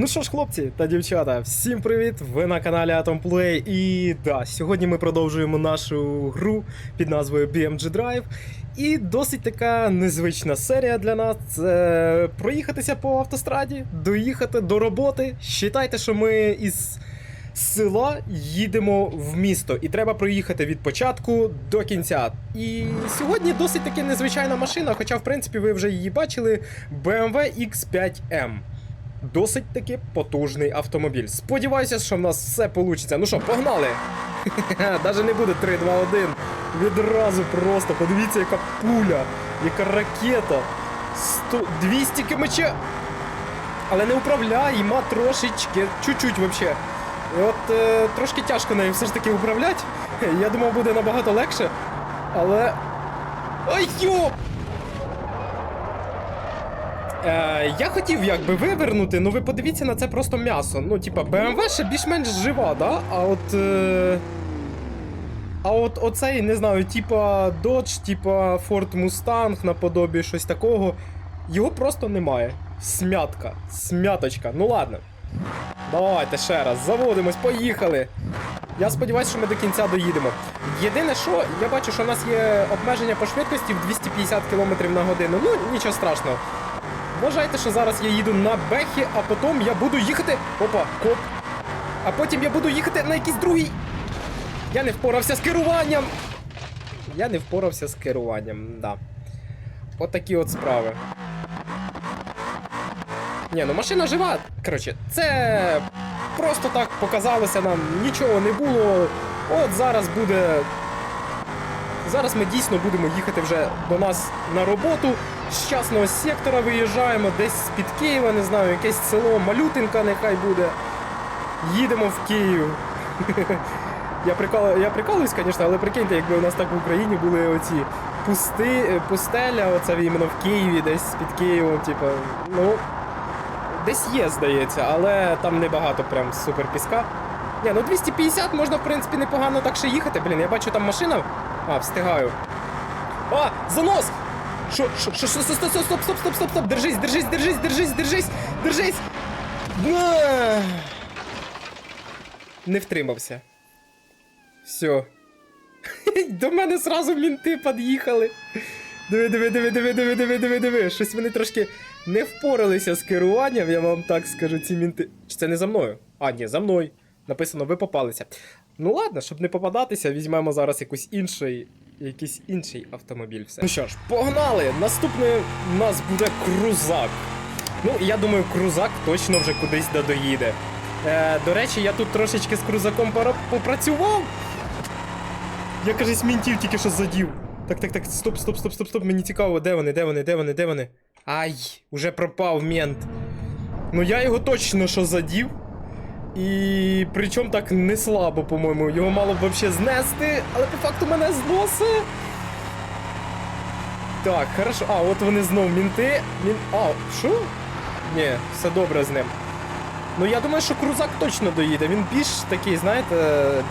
Ну що ж, хлопці та дівчата, всім привіт! Ви на каналі Atom Play. І да, сьогодні ми продовжуємо нашу гру під назвою BMG Drive. І досить така незвична серія для нас. Це проїхатися по автостраді, доїхати до роботи. Считайте, що ми із села їдемо в місто, і треба проїхати від початку до кінця. І сьогодні досить таки незвичайна машина, хоча, в принципі, ви вже її бачили: BMW X5M. Досить таки потужний автомобіль. Сподіваюся, що в нас все вийде. Ну що, погнали! Даже не буде 3, 2, 1. Відразу просто. Подивіться, яка пуля, яка ракета. 100, 200 кмч. Але не управляємо трошечки, чуть-чуть вообще. І от е, трошки тяжко нею все ж таки управляти. Я думав, буде набагато легше. Але. Ай йоп! Е, я хотів якби вивернути, ну ви подивіться на це просто м'ясо. Ну, типа, BMW ще більш-менш жива, да? А от. Е... А от оцей, не знаю, типа Dodge, типа Ford Mustang наподобі щось такого. Його просто немає. Смятка, смяточка. Ну ладно. Давайте ще раз, заводимось, поїхали. Я сподіваюся, що ми до кінця доїдемо. Єдине, що я бачу, що у нас є обмеження по швидкості в 250 км на годину. Ну, нічого страшного. Вважайте, що зараз я їду на Бехі, а потім я буду їхати. Опа, коп. А потім я буду їхати на якийсь другий. Я не впорався з керуванням. Я не впорався з керуванням, да. Отакі от справи. Ні, ну машина жива. Коротше, це просто так показалося нам, нічого не було. От зараз буде. Зараз ми дійсно будемо їхати вже до нас на роботу. З частного сектора виїжджаємо, десь з-під Києва, не знаю, якесь село Малютинка нехай буде. Їдемо в Київ. Я прикал... я прикалуюсь, звісно, але прикиньте, якби у нас так в Україні були оці пусти... е, пустеля, оце іменно в Києві, десь під Києвом, типу, ну. Десь є, здається, але там небагато прям супер піска. Ні, ну 250 можна, в принципі, непогано так ще їхати. Блін, я бачу там машина. А, встигаю. А, занос! Що, що, що, стоп, стоп, стоп, стоп, стоп, стоп, стоп, стоп, держись, держись, держись, держись, держись, держись. На! Не втримався. Все. До мене сразу мінти під'їхали. Диви, диви, диви, диви, диви, диви, диви, диви. Щось вони трошки не впоралися з керуванням, я вам так скажу, ці мінти. Чи це не за мною? А, ні, за мною. Написано, ви попалися. Ну ладно, щоб не попадатися, візьмемо зараз якийсь інший. Якийсь інший автомобіль. Все. Ну що ж, погнали! Наступний у нас буде крузак. Ну, я думаю, крузак точно вже кудись додоїде. Е, до речі, я тут трошечки з крузаком попрацював. Я кажись, мінтів тільки що задів. Так, так, так, стоп, стоп, стоп, стоп, стоп. Мені цікаво, де вони, де вони, де вони, де вони. Ай, уже пропав мент. Ну я його точно що задів. І причому так не слабо, по-моєму. Його мало б взагалі знести, але по факту мене зносить. Так, хорошо. А, от вони знов мінти. Мін... А, що? Ні, все добре з ним. Ну я думаю, що крузак точно доїде. Він більш такий, знаєте,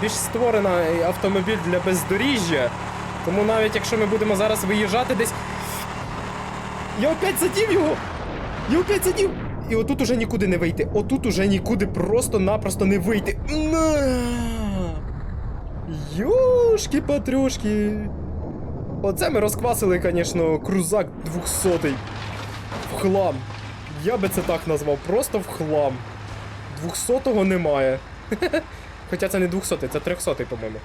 більш створений автомобіль для бездоріжжя. Тому навіть якщо ми будемо зараз виїжджати десь. Я опять задів його! Я опять задів! І отут уже нікуди не вийти. Отут уже нікуди просто-напросто не вийти. Юшки патрюшки. Оце ми розквасили, звісно, крузак 200 -й. в хлам. Я би це так назвав, просто в хлам. 200-го немає. Хоча це не 200-й, це 300-й, по-моєму.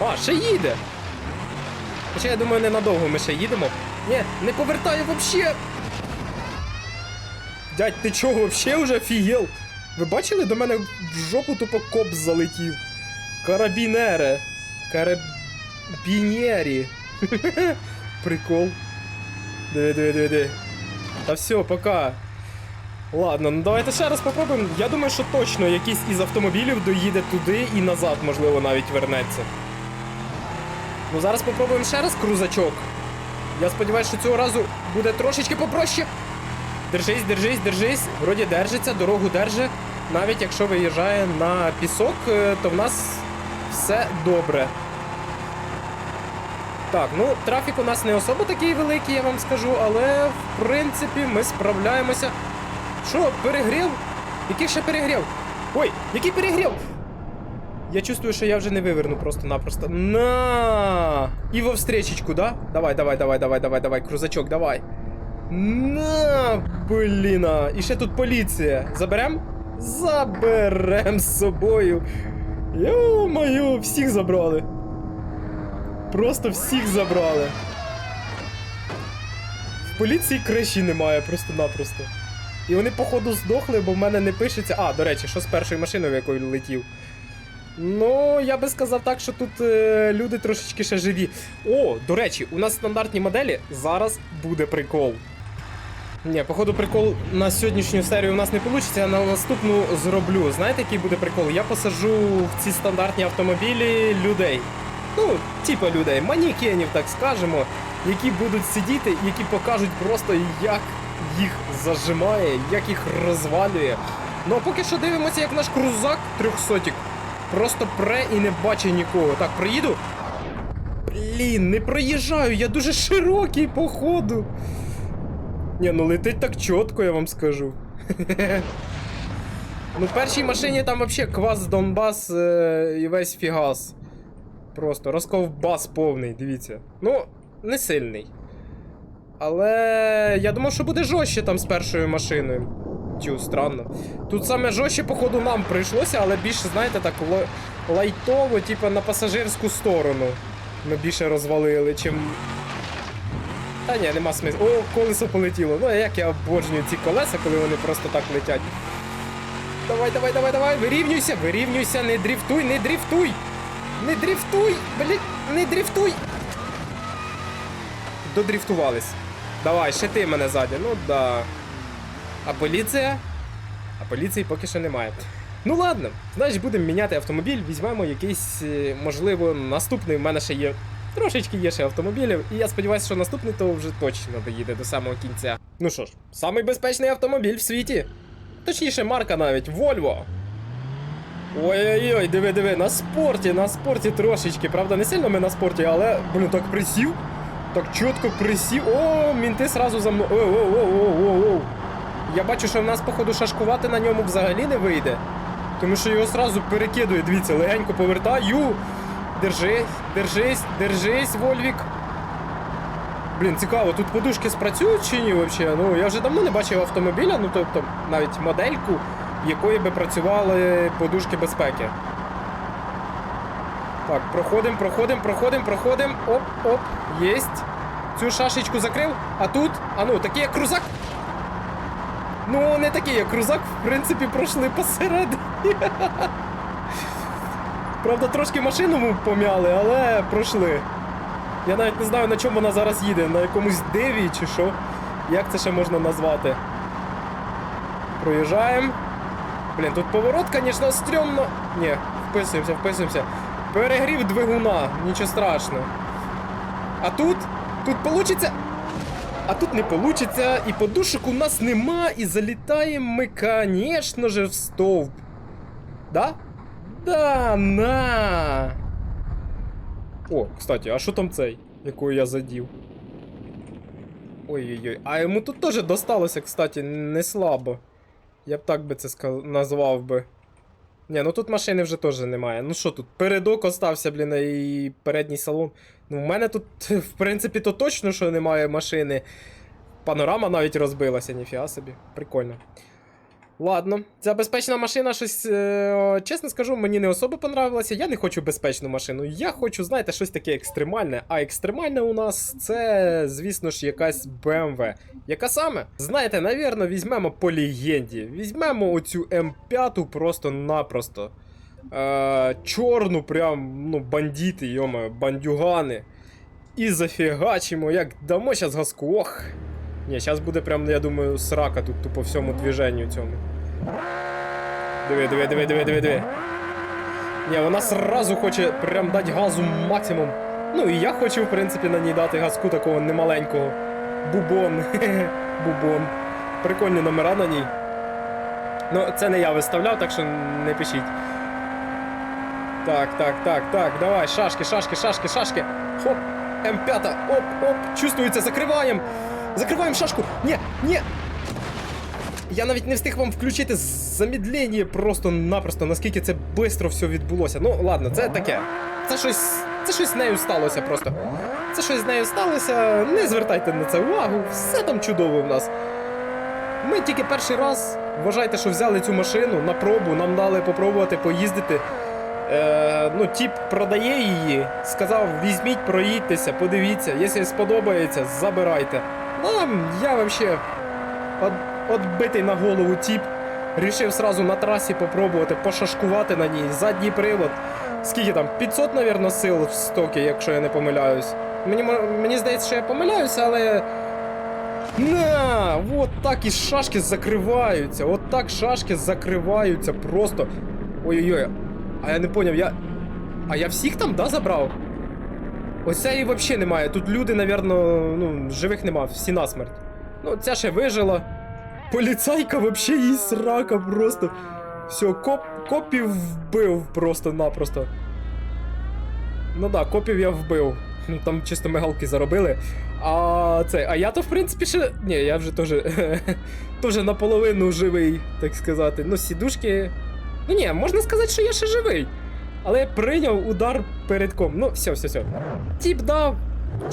А, ще їде! Хоча я думаю, ненадовго ми ще їдемо. Ні, не повертаю вообще. Дядь, ти чого вообще вже офігел? Ви бачили, до мене в жопу тупо коп залетів. Карабінере. Карабінєрі. Прикол. Диви, диви, диви, диви. Та все, пока. Ладно, ну давайте ще раз попробуємо. Я думаю, що точно якийсь із автомобілів доїде туди і назад, можливо, навіть вернеться. Ну зараз попробуємо ще раз крузачок. Я сподіваюся, що цього разу буде трошечки попроще. Держись, держись, держись. Вроді держиться, дорогу держи. Навіть якщо виїжджає на пісок, е, то в нас все добре. Так, ну трафік у нас не особо такий великий, я вам скажу, але в принципі ми справляємося. Що, перегрів? Який ще перегрів? Ой, який перегрів? Я чувствую, що я вже не виверну просто-напросто. На! І во встречечку, да? Давай, давай, давай, давай, давай, давай, крузачок, давай. На, бліна. І ще тут поліція. Заберем? Заберем з собою. Йо-моє, всіх забрали. Просто всіх забрали. В поліції криші немає просто-напросто. І вони, походу, здохли, бо в мене не пишеться. А, до речі, що з першою машиною, в якою летів? Ну, я би сказав так, що тут е, люди трошечки ще живі. О, до речі, у нас стандартні моделі. Зараз буде прикол. Ні, походу, прикол на сьогоднішню серію у нас не вийде, а на наступну зроблю. Знаєте, який буде прикол? Я посажу в ці стандартні автомобілі людей. Ну, типа людей, манікенів, так скажемо, які будуть сидіти, які покажуть просто, як їх зажимає, як їх розвалює. Ну а поки що дивимося, як наш крузак трьохсотік просто пре і не бачить нікого. Так, проїду. Блін, не проїжджаю, я дуже широкий, походу. Ні, ну летить так чітко, я вам скажу. Ну, в першій машині там взагалі квас Донбас е, і весь фігас. Просто розковбас повний, дивіться. Ну, не сильний. Але я думав, що буде жорстче там з першою машиною. Тю, странно. Тут саме жорстче, походу, нам прийшлося, але більше, знаєте, так лай- лайтово, типу на пасажирську сторону. Ми більше розвалили, чим. Та ні, нема смислу. О, колесо полетіло. Ну, як я обожнюю ці колеса, коли вони просто так летять. Давай, давай, давай, давай, вирівнюйся, вирівнюйся, не дріфтуй, не дріфтуй! Не дріфтуй! Блять, не дріфтуй! Додріфтувались. Давай, ще ти мене ззаді. Ну да. А поліція? А поліції поки що немає. Ну ладно, значить будемо міняти автомобіль, візьмемо якийсь, е, можливо, наступний. У мене ще є. Трошечки є ще автомобілів, і я сподіваюся, що наступний то вже точно доїде до самого кінця. Ну що ж, самий безпечний автомобіль в світі. Точніше, марка навіть Volvo. Ой-ой-ой, диви, диви, на спорті, на спорті трошечки. Правда, не сильно ми на спорті, але, блін, так присів. Так чітко присів. О, мінти сразу за мною. О-о-о-о-о-о. Я бачу, що в нас, походу, шашкувати на ньому взагалі не вийде. Тому що його сразу перекидує, дивіться, легенько повертаю. Держись, держись, держись, Вольвік. Блін, цікаво, тут подушки спрацюють чи ні взагалі? Ну, я вже давно не бачив автомобіля, ну тобто навіть модельку, в якої би працювали подушки безпеки. Так, проходимо, проходимо, проходимо, проходимо. Оп, оп, єсть. Цю шашечку закрив, а тут, а ну, такий як крузак. Ну, не такий як крузак, в принципі, пройшли посередині. Правда, трошки машину пом'яли, але пройшли. Я навіть не знаю, на чому вона зараз їде, на якомусь диві чи що. Як це ще можна назвати? Проїжджаємо. Блін, тут поворот, звісно, стрьомно. Ні, вписуємося, вписуємося. Перегрів двигуна, нічого страшного. А тут? Тут получиться. А тут не получиться, і подушок у нас нема, і залітаємо ми, конечно же, в стовп. Да? Да, на. О, кстати, а що там цей, яку я задів? Ой-ой-ой, а йому тут теж досталося, кстати, не слабо. Я б так би це назвав би. Ні, ну тут машини вже теж немає. Ну що тут, передок остався, блін, і передній салон. Ну, в мене тут, в принципі, то точно, що немає машини. Панорама навіть розбилася, ніфіга собі. Прикольно. Ладно, ця безпечна машина щось, е, чесно скажу, мені не особо понравилася. Я не хочу безпечну машину. Я хочу, знаєте, щось таке екстремальне. А екстремальне у нас це, звісно ж, якась BMW. Яка саме? Знаєте, навірно, візьмемо по легенді. Візьмемо оцю М5 просто-напросто. Е, чорну, прям, ну, бандити, йома, бандюгани. І зафігачимо, як дамо щас газку. Ох. Ні, зараз буде прям, я думаю, срака тут тупо всьому движенню цьому. Диви, диви, диви, диви, диви, диви. Ні, вона сразу хоче прям дати газу максимум. Ну і я хочу, в принципі, на ній дати газку такого немаленького. Бубон. Бубон. Прикольні номера на ній. Ну, це не я виставляв, так що не пишіть. Так, так, так, так, давай, шашки, шашки, шашки, шашки. Хоп, М5, оп, оп, чувствується, закриваємо. Закриваємо шашку. Ні, ні. Я навіть не встиг вам включити замідлення просто-напросто, наскільки це швидко все відбулося. Ну, ладно, це таке. Це щось. Це щось з нею сталося просто. Це щось з нею сталося. Не звертайте на це увагу, все там чудово в нас. Ми тільки перший раз вважайте, що взяли цю машину на пробу, нам дали попробувати поїздити. Е, ну, тіп продає її, сказав, візьміть, проїдьтеся, подивіться, якщо сподобається, забирайте. Нам я вообще от, отбитий на голову тіп. Рішив сразу на трасі попробувати пошашкувати на ній. Задній привод. Скільки там? 500, навірно, сил в стокі, якщо я не помиляюсь. Мені, мені здається, що я помиляюся, але. На! Вот так і шашки закриваються. От так шашки закриваються просто. Ой-ой-ой. А я не поняв, я. А я всіх там, да, забрав? Ось ця і взагалі немає. Тут люди, напевно, ну, живих нема, всі насмерть. Ну, ця ще вижила. Поліцайка взагалі їй срака просто. Все, коп, копів вбив просто-напросто. Ну да, копів я вбив. Ну там чисто мигалки заробили. А це, а я то в принципі ще. Ні, я вже теж. теж наполовину живий, так сказати. Ну, сідушки. Ну ні, можна сказати, що я ще живий. Але прийняв удар перед ком. Ну, все, все, все. Тіп дав.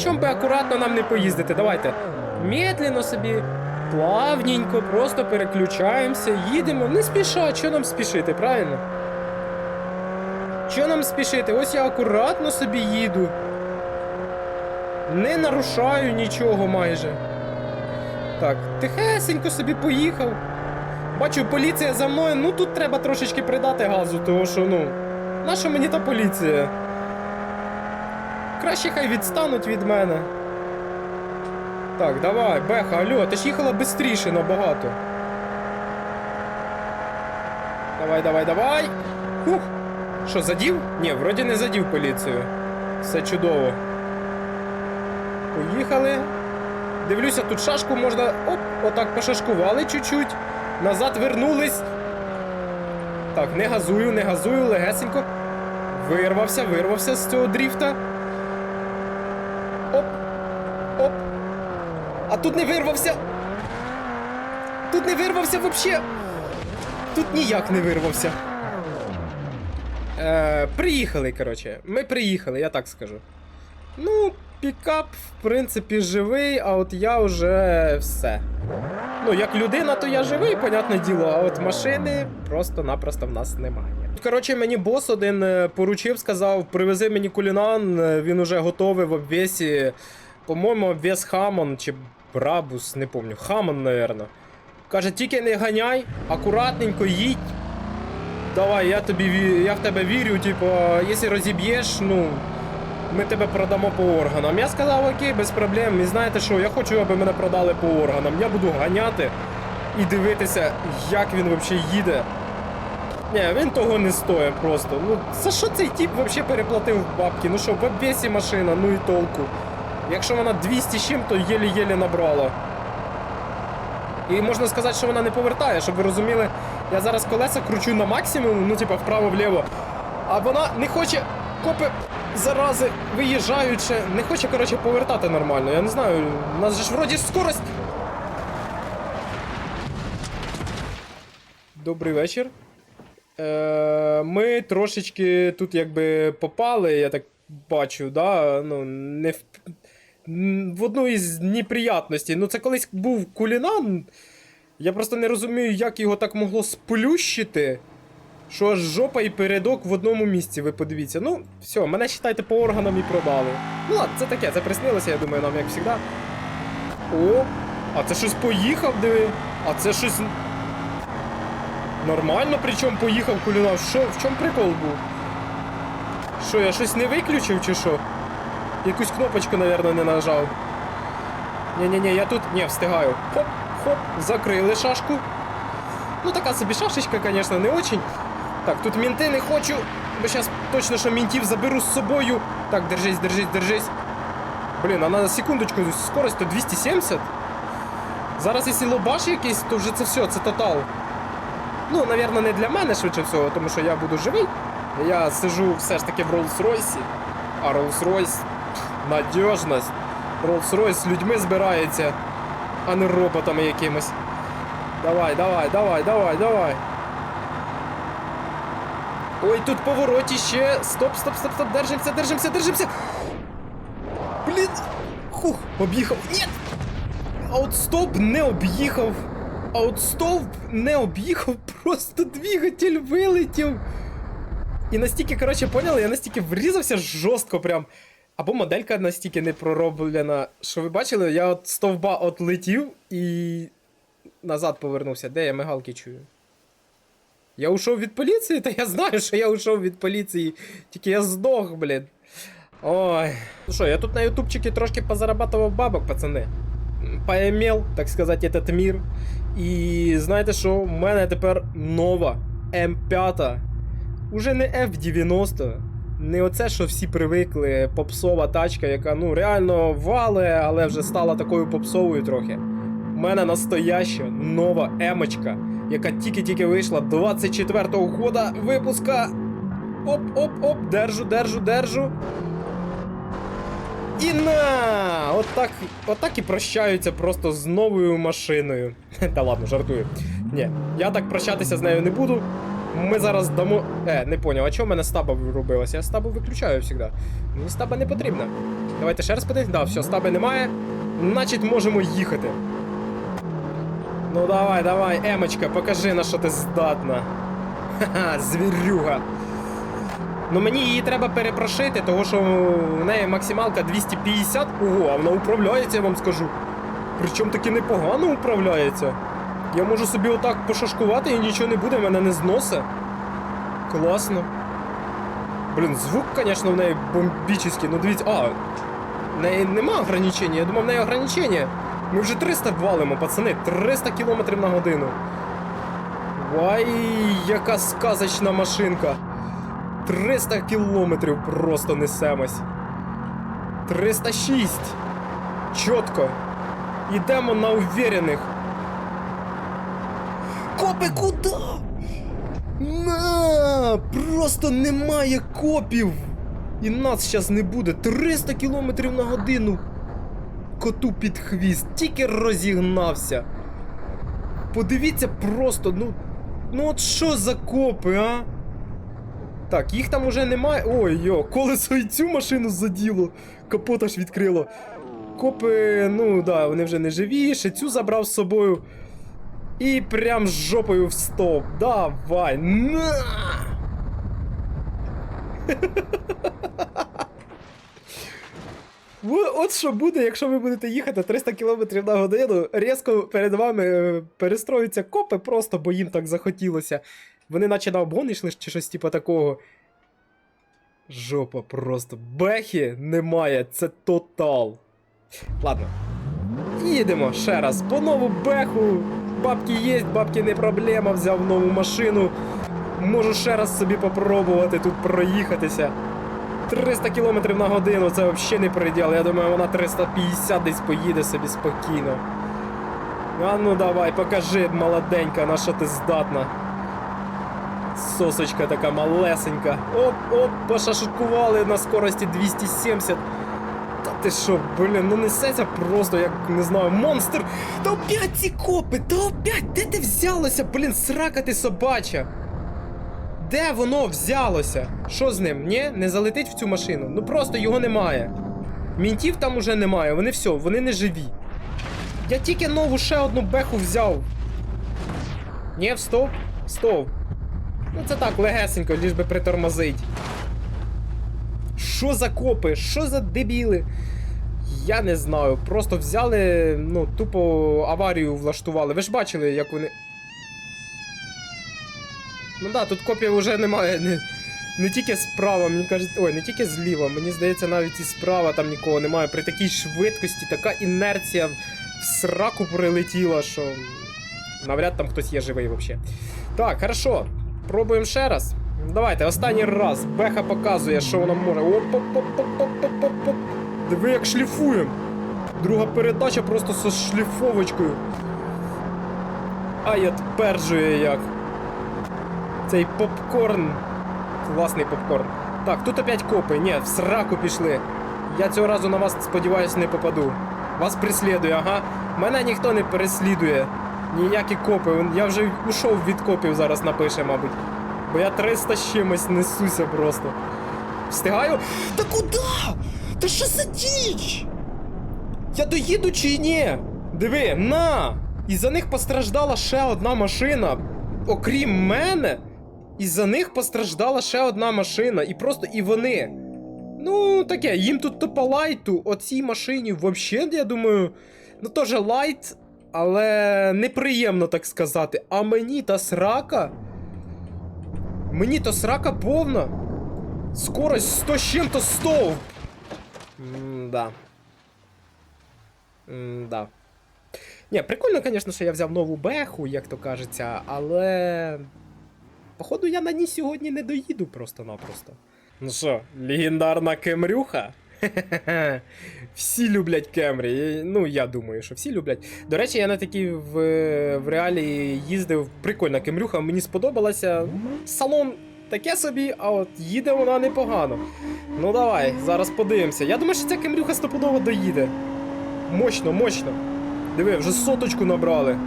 Чом би акуратно нам не поїздити? Давайте. Медленно собі, плавненько, просто переключаємося, їдемо. Не спіша, що нам спішити, правильно? Що нам спішити? Ось я акуратно собі їду. Не нарушаю нічого майже. Так, тихесенько собі поїхав. Бачу, поліція за мною. Ну тут треба трошечки придати газу, тому що, ну. Наша мені та поліція? Краще хай відстануть від мене. Так, давай, Беха, алло, ти ж їхала швидше набагато. Давай, давай, давай. Хух. Що, задів? Ні, вроді не задів поліцію. Все чудово. Поїхали. Дивлюся, тут шашку можна. Оп, отак пошашкували чуть-чуть. Назад вернулись. Так, не газую, не газую, легесенько. Вирвався, вирвався з цього дріфта. Оп. Оп. А тут не вирвався. Тут не вирвався взагалі. Тут ніяк не вирвався. Е, приїхали, коротше. Ми приїхали, я так скажу. Ну, пікап, в принципі, живий, а от я вже все. Ну, як людина, то я живий, понятне діло, а от машини просто-напросто в нас немає. Коротше, мені бос один е, поручив, сказав, привези мені кулінан, е, він уже готовий в обвесі. По-моєму, обвес Хамон чи Брабус, не пам'ятаю. Хамон, напевно. Каже, тільки не ганяй, акуратненько їдь. Давай, я тобі я в тебе вірю, типу, якщо розіб'єш, ну. Ми тебе продамо по органам. Я сказав, окей, без проблем. І знаєте що, я хочу, аби мене продали по органам. Я буду ганяти і дивитися, як він взагалі їде. Ні, він того не стоїть просто. Ну, за що цей тип взагалі переплатив бабки? Ну що, в обвесі машина, ну і толку. Якщо вона 200 з чим, то єлі-єлі набрала. І можна сказати, що вона не повертає, щоб ви розуміли, я зараз колеса кручу на максимум, ну типа вправо-вліво. А вона не хоче. Копи зарази виїжджають ще. Не хоче, коротше, повертати нормально. Я не знаю, у нас же ж вроді скорость. Добрий вечір. Е, ми трошечки тут якби попали, я так бачу, да? ну, не в, в одну із неприятностей. Ну, це колись був кулінан. Я просто не розумію, як його так могло сплющити. Що аж жопа і передок в одному місці, ви подивіться. Ну, все, мене считайте по органам і продали. Ну ладно, це таке, це приснилося, я думаю, нам як завжди. О, а це щось поїхав, диви. А це щось. Нормально, причому поїхав кулінар. Що, в чому прикол був? Що, я щось не виключив чи що? Якусь кнопочку, напевно, не нажав. Ні-ні-ні, я тут. Ні, встигаю. Хоп, хоп, закрили шашку. Ну, така собі шашечка, звісно, не очень. Так, тут мінти не хочу, бо зараз точно що мінтів заберу з собою. Так, держись, держись, держись. Блін, а на секундочку, скорость то 270. Зараз, якщо лобаш якийсь, то вже це все, це тотал. Ну, напевно, не для мене швидше всього, тому що я буду живий. Я сижу все ж таки в Rolls-Royce. А Rolls-Royce надіжність. Rolls-Royce з людьми збирається, а не роботами якимось. Давай, давай, давай, давай, давай. Ой, тут повороті ще. Стоп, стоп, стоп, стоп, держимося, держимося, держимося. Блін. Хух, об'їхав. Ні! А от не об'їхав. А от не об'їхав, просто двигатель вилетів. І настільки, коротше, поняли, я настільки врізався жорстко прям. Або моделька настільки не пророблена, що ви бачили, я от стовба отлетів і назад повернувся. Де я мигалки чую? Я ушов від поліції? Та я знаю, що я ушов від поліції. Тільки я здох, блін. Ой. Ну що, я тут на ютубчикі трошки позарабатував бабок, пацани. Поімел, так сказати, этот мир. І знаєте що? У мене тепер нова М5. Уже не F90. Не оце, що всі привикли, попсова тачка, яка ну реально вале, але вже стала такою попсовою трохи. У мене настояща нова емочка, яка тільки-тільки вийшла 24-го года випуска. Оп-оп-оп, держу, держу, держу. І на! Отак, отак і прощаються просто з новою машиною. Та ладно, жартую. Ні, я так прощатися з нею не буду. Ми зараз дамо. Е, не поняв, а чого в мене стаба врубилася? Я стабу виключаю завжди. Мені стаба не потрібна. Давайте ще раз подивимось. Да, все, стаби немає. Значить, можемо їхати. Ну давай, давай, Емочка, покажи на що ти здатна. Ха-ха, звірюга. Ну мені її треба перепрошити, тому що в неї максималка 250. Ого, а вона управляється, я вам скажу. Причому таки непогано управляється. Я можу собі отак пошашкувати і нічого не буде, мене не зносить. Класно. Блін, звук, звісно, в неї бомбічний. Ну дивіться, а, в неї нема ограничення. Я думав, в неї ограничення. Ми вже 300 валимо, пацани, 300 км на годину. Вай, яка сказочна машинка. 300 кілометрів просто несемось. 306. Чітко. Йдемо на уверених. Копи куди? На! Просто немає копів! І нас зараз не буде. 300 км на годину. Коту під хвіст, тільки розігнався. Подивіться просто, ну. Ну от що за копи, а? Так, їх там уже немає. Ой, йо, колесо і цю машину заділо. Капот аж відкрило. Копи, ну да, вони вже не живі, ще цю забрав з собою. І прям з жопою в стовп. Давай. На! От що буде, якщо ви будете їхати 300 км на годину, різко перед вами е, перестроються копи, просто бо їм так захотілося. Вони наче на обгон йшли чи щось типу такого. Жопа просто. Бехи немає, це тотал. Ладно. Їдемо ще раз по нову беху. Бабки є, бабки не проблема, взяв нову машину. Можу ще раз собі попробувати тут проїхатися. 300 км на годину це взагалі не приділ. Я думаю, вона 350 десь поїде собі спокійно. А ну давай, покажи, молоденька, на що ти здатна. Сосочка така малесенька. Оп-оп, пошашкували на скорості 270. Та ти що, блін, ну несеться просто, як не знаю, монстр. Та опять ці копи, та опять, де ти взялося, блін, срака ти собача. Де воно взялося? Що з ним? Ні? Не залетить в цю машину? Ну просто його немає. Мінтів там уже немає, вони все, вони не живі. Я тільки нову ще одну беху взяв. Ні, стоп, стоп. Ну це так, легесенько, ліж би притормозить. Що за копи? Що за дебіли? Я не знаю. Просто взяли, ну, тупо аварію влаштували. Ви ж бачили, як вони. Ну да, тут копів вже немає. Не, не тільки справа, мені кажуть. Ой, не тільки зліва. Мені здається, навіть і справа там нікого немає. При такій швидкості така інерція в сраку прилетіла, що. Навряд там хтось є живий взагалі. Так, хорошо. Пробуємо ще раз. Давайте, останній раз. Беха показує, що вона може. Оп-оп-оп-оп-оп-оп-оп. Диви, як шліфуємо. Друга передача просто зі шліфовочкою. А я тверджує як. Цей попкорн. Класний попкорн. Так, тут опять копи. Ні, в сраку пішли. Я цього разу на вас, сподіваюсь, не попаду. Вас преслідує, ага. Мене ніхто не переслідує. Ніякі копи. Я вже ушов від копів зараз напише, мабуть. Бо я 300 з чимось несуся просто. Встигаю? Та куди? Та що за діч? Я доїду чи ні? Диви, на! І за них постраждала ще одна машина. Окрім мене, і за них постраждала ще одна машина. І просто і вони. Ну, таке, їм тут то по лайту, оцій машині взагалі, я думаю, ну теж лайт, але неприємно так сказати. А мені та срака. Мені то срака повна. Скорость 100 з чим-то стовп. М-да. Ні, прикольно, звісно, що я взяв нову беху, як то кажеться, але. Походу, я на ній сьогодні не доїду просто-напросто. Ну що, легендарна кемрюха? Всі люблять Кемрі. Ну, я думаю, що всі люблять. До речі, я на такій в, в реалі їздив. Прикольна кемрюха, мені сподобалася. Салон таке собі, а от їде вона непогано. Ну давай, зараз подивимося. Я думаю, що ця кемрюха стопудово доїде. Мощно, мощно. Диви, вже соточку набрали.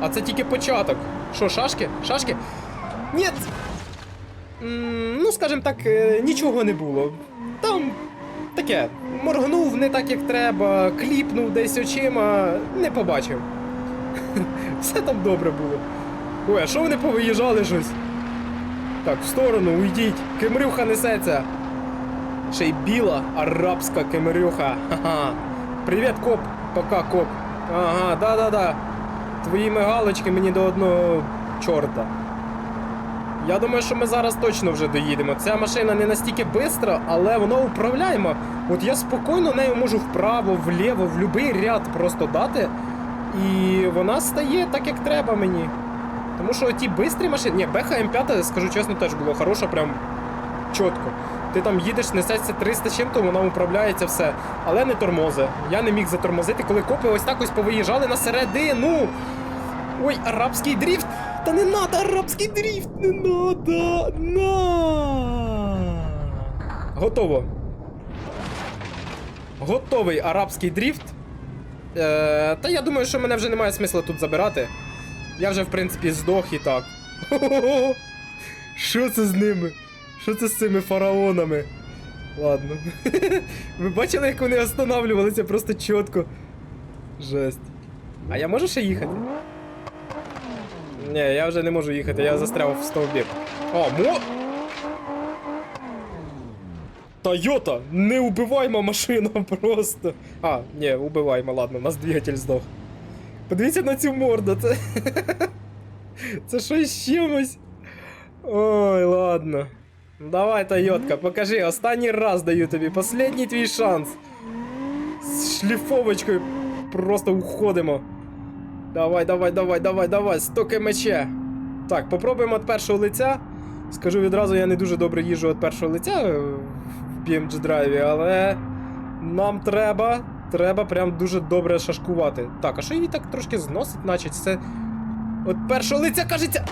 А це тільки початок. Що, шашки? Шашки? Ні! Ну, скажімо так, е, нічого не було. Там таке. Моргнув не так, як треба, кліпнув десь очима, не побачив. Все там добре було. Ой, а що вони повиїжджали щось? Так, в сторону, уйдіть. Кемрюха несеться. Ще й біла арабська кемрюха. Ха-ха. Привіт, коп. Пока, коп. Ага, да-да-да. Твої мигалочки мені до одного чорта. Я думаю, що ми зараз точно вже доїдемо. Ця машина не настільки бистра, але вона управляєма. От я спокійно нею можу вправо, вліво, в будь-який ряд просто дати. І вона стає так, як треба мені. Тому що ті бистрі машини. Ні, Беха М5, скажу чесно, теж було хороша, прям чітко. Ти там їдеш, несеться 300 чим-то, вона управляється все. Але не тормози. Я не міг затормозити, коли копи ось так ось повиїжджали на середину. Ой, арабський дріфт! Та не надо, арабський дріфт! Не надо! На! Готово. Готовий арабський дріфт. Е, та я думаю, що мене вже немає смисла тут забирати. Я вже, в принципі, здох і так. Що це з ними? Що це з цими фараонами? Ладно. Ви бачили, як вони останавливалися просто чітко. Жесть. А я можу ще їхати? Ні, я вже не можу їхати, я застряв в стовбі. О, мо. Тойота! Неубивайма машина просто. А, ні, убивайма, ладно, у нас двигатель здох. Подивіться на цю морду, це. Це що з чимось? Ой, ладно. Ну, Давай, Тойотка, покажи, останній раз даю тобі, последній твій шанс. З шліфовочкою просто уходимо. Давай, давай, давай, давай, давай, стоки мече. Так, попробуємо від першого лиця. Скажу відразу, я не дуже добре їжджу від першого лиця в BMG драйві, але нам треба. Треба прям дуже добре шашкувати. Так, а що її так трошки зносить, наче це. От першого лиця кажеться.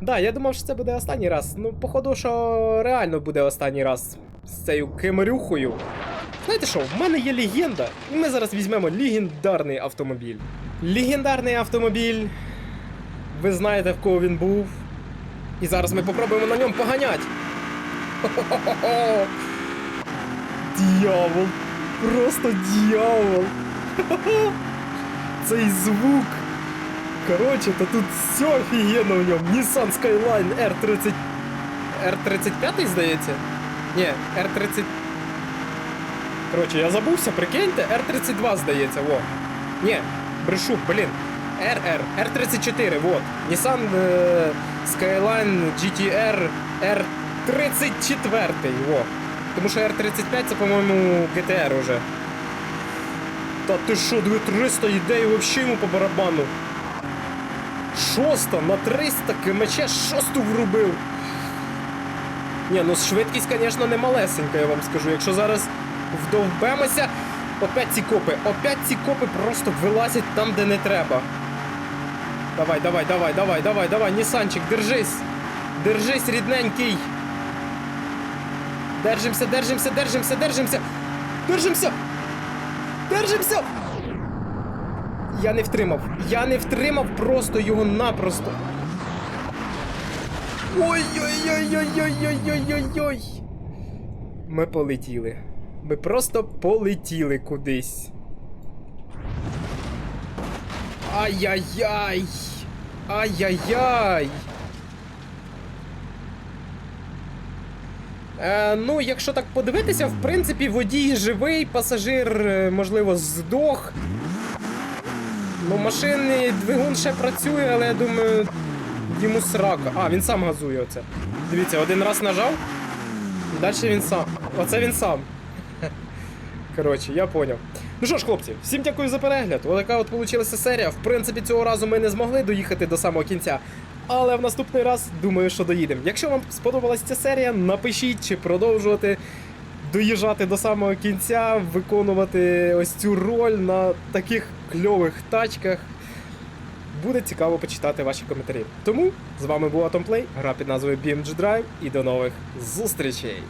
Да, я думав, що це буде останній раз. Ну, походу, що реально буде останній раз з цією кемерюхою. Знаєте що, в мене є легенда, і ми зараз візьмемо легендарний автомобіль. Легендарний автомобіль. Ви знаєте, в кого він був. І зараз ми попробуємо на ньому поганять. Хо-хо-хо-хо! Дьявол! Просто дьявол! Цей звук! Коротше, то тут все офігенно в ньому. Nissan Skyline R30. R35, здається? Ні, R30. Коротше, я забувся, прикиньте, R32, здається, во. Ні, брешу, блін. RR, R34, вот. Nissan е, Skyline GTR R34, во. Тому що R35 це, по-моєму, GTR уже. Та ти що, 2300 ідей вообще йому по барабану. Шоста на 300 кмч шосту врубив. Ні, ну швидкість, звісно, не малесенька, я вам скажу. Якщо зараз вдовбемося, опять ці копи, опять ці копи просто вилазять там, де не треба. Давай, давай, давай, давай, давай, давай, Нісанчик, держись. Держись, рідненький. Держимося, держимося, держимося, держимося. Держимося. Держимося! Я не втримав. Я не втримав просто його напросто. Ой-ой-ой-ой-ой-ой-ой-ой-ой. Ми полетіли. Ми просто полетіли кудись. Ай-яй-яй! Ай-яй-яй! Е, ну, якщо так подивитися, в принципі, водій живий, пасажир, можливо, здох. Ну, машинний двигун ще працює, але я думаю, йому срака. А, він сам газує оце. Дивіться, один раз нажав, далі він сам. Оце він сам. Коротше, я поняв. Ну що ж, хлопці, всім дякую за перегляд. Отака от вийшла серія. В принципі, цього разу ми не змогли доїхати до самого кінця. Але в наступний раз думаю, що доїдемо. Якщо вам сподобалася ця серія, напишіть чи продовжувати доїжджати до самого кінця, виконувати ось цю роль на таких кльових тачках. Буде цікаво почитати ваші коментарі. Тому з вами був Atomplay, гра під назвою BMG Drive і до нових зустрічей!